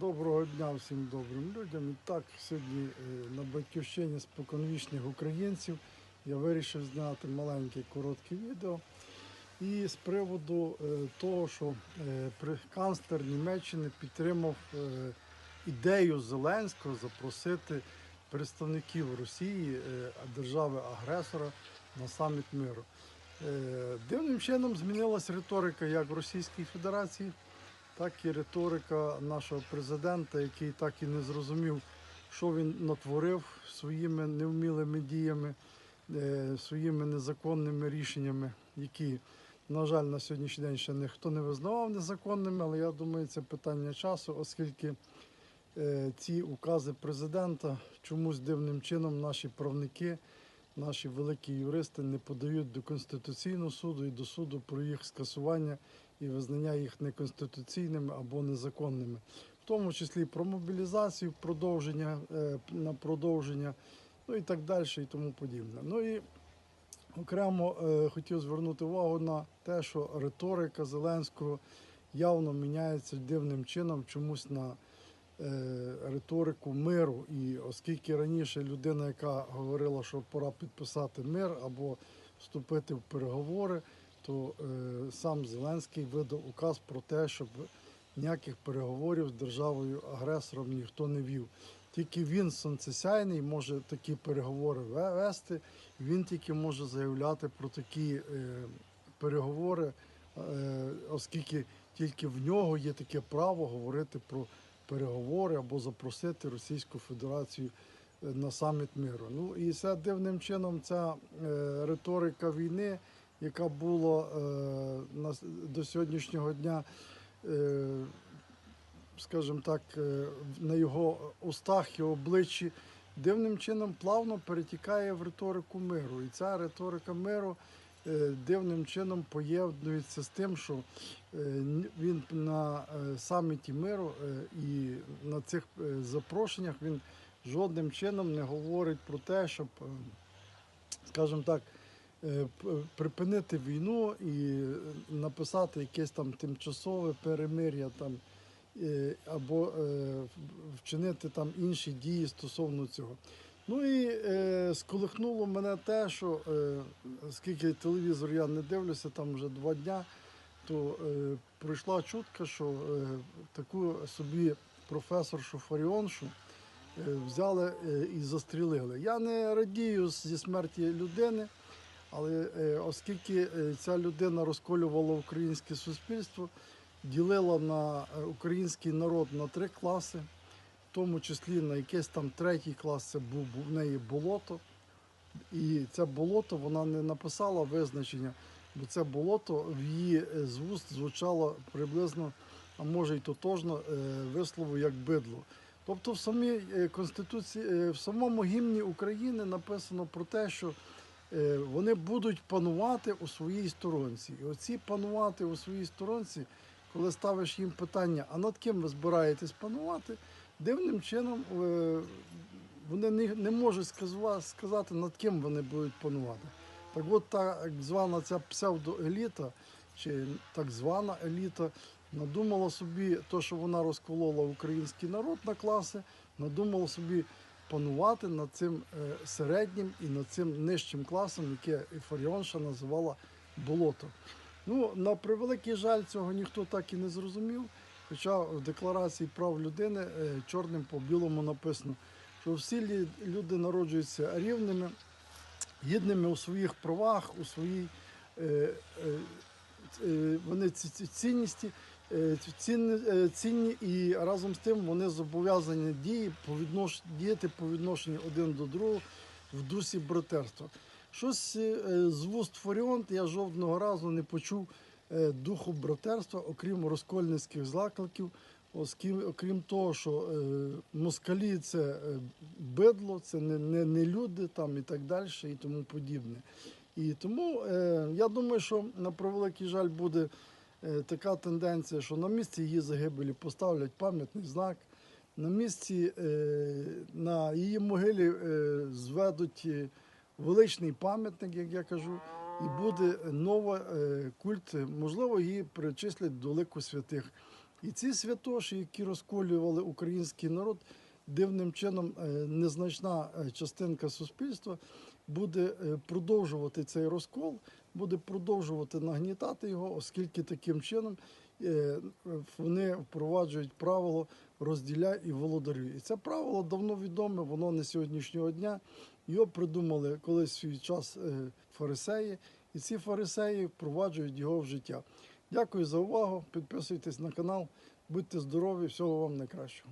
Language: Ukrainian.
Доброго дня всім добрим людям. І так, сьогодні е, на батьківщині споконвічних українців я вирішив зняти маленьке коротке відео. І з приводу е, того, що е, канцлер Німеччини підтримав ідею Зеленського запросити представників Росії, держави-агресора, на саміт миру. Дивним чином змінилася риторика як в Російській Федерації, так і риторика нашого президента, який так і не зрозумів, що він натворив своїми невмілими діями, е, своїми незаконними рішеннями, які, на жаль, на сьогоднішній день ще ніхто не визнавав незаконними, але я думаю, це питання часу, оскільки е, ці укази президента чомусь дивним чином наші правники, наші великі юристи не подають до Конституційного суду і до суду про їх скасування і визнання їх неконституційними або незаконними, в тому числі про мобілізацію, продовження е, на продовження, ну і так далі, і тому подібне. Ну і окремо е, хотів звернути увагу на те, що риторика Зеленського явно міняється дивним чином чомусь на е, риторику миру. І оскільки раніше людина, яка говорила, що пора підписати мир або вступити в переговори, то е, сам Зеленський видав указ про те, щоб ніяких переговорів з державою агресором ніхто не вів. Тільки він сонцесяйний може такі переговори вести. Він тільки може заявляти про такі е, переговори, е, оскільки тільки в нього є таке право говорити про переговори або запросити Російську Федерацію е, на саміт миру. Ну і це дивним чином ця е, риторика війни, яка була е, до сьогоднішнього дня. Е, скажімо так, е, на його устах і обличчі дивним чином плавно перетікає в риторику миру. І ця риторика миру дивним чином поєднується з тим, що він на саміті миру і на цих запрошеннях він жодним чином не говорить про те, щоб, скажімо так, припинити війну і е, написати якесь там тимчасове перемир'я там е, або е, вчинити там інші дії стосовно цього. Ну і е, сколихнуло мене те, що е, скільки телевізор я не дивлюся, там вже два дня, то е, прийшла чутка, що е, таку собі професоршу Фаріоншу е, взяли е, і застрілили. Я не радію зі смерті людини, але е, оскільки е, ця людина розколювала українське суспільство, ділила на е, український народ на три класи, в тому числі на якийсь там третій клас це був, в неї болото. І це болото вона не написала визначення, бо це болото в її з вуст звучало приблизно, а може й тотожно вислову як бидло. Тобто в самій конституції, в самому гімні України написано про те, що вони будуть панувати у своїй сторонці. І оці панувати у своїй сторонці, коли ставиш їм питання, а над ким ви збираєтесь панувати, дивним чином е, вони не, можуть сказати, над ким вони будуть панувати. Так от так звана ця псевдоеліта, чи так звана еліта, надумала собі, то, що вона розколола український народ на класи, надумала собі панувати над цим е, середнім і над цим нижчим класом, яке Фаріонша називала болото. Ну, на превеликий жаль, цього ніхто так і не зрозумів. Хоча в декларації прав людини е, чорним по білому написано, що всі люди народжуються рівними, гідними у своїх правах, у своїй е, вони ці, ці цінності. Е, Цінні, е, і разом з тим вони зобов'язані дії по віднош... діяти по відношенню один до другого в дусі братерства. Щось е, з вуст Форіонт я жодного разу не почув духу братерства, окрім розкольницьких закликів, окрім того, що москалі це бидло, це не, не, не люди там і так далі, і тому подібне. І тому я думаю, що на превеликий жаль буде така тенденція, що на місці її загибелі поставлять пам'ятний знак. На місці е, на її могилі е, зведуть е, величний пам'ятник, як я кажу, і буде нова е, культ. Можливо, її причислять до лику святих. І ці святоші, які розколювали український народ, дивним чином е, незначна е, частинка суспільства буде е, продовжувати цей розкол, буде продовжувати нагнітати його, оскільки таким чином е, вони впроваджують правило розділяй і володарюй. І це правило давно відоме, воно не сьогоднішнього дня. Його придумали колись в свій час е, фарисеї, і ці фарисеї впроваджують його в життя. Дякую за увагу. Підписуйтесь на канал, будьте здорові, всього вам найкращого.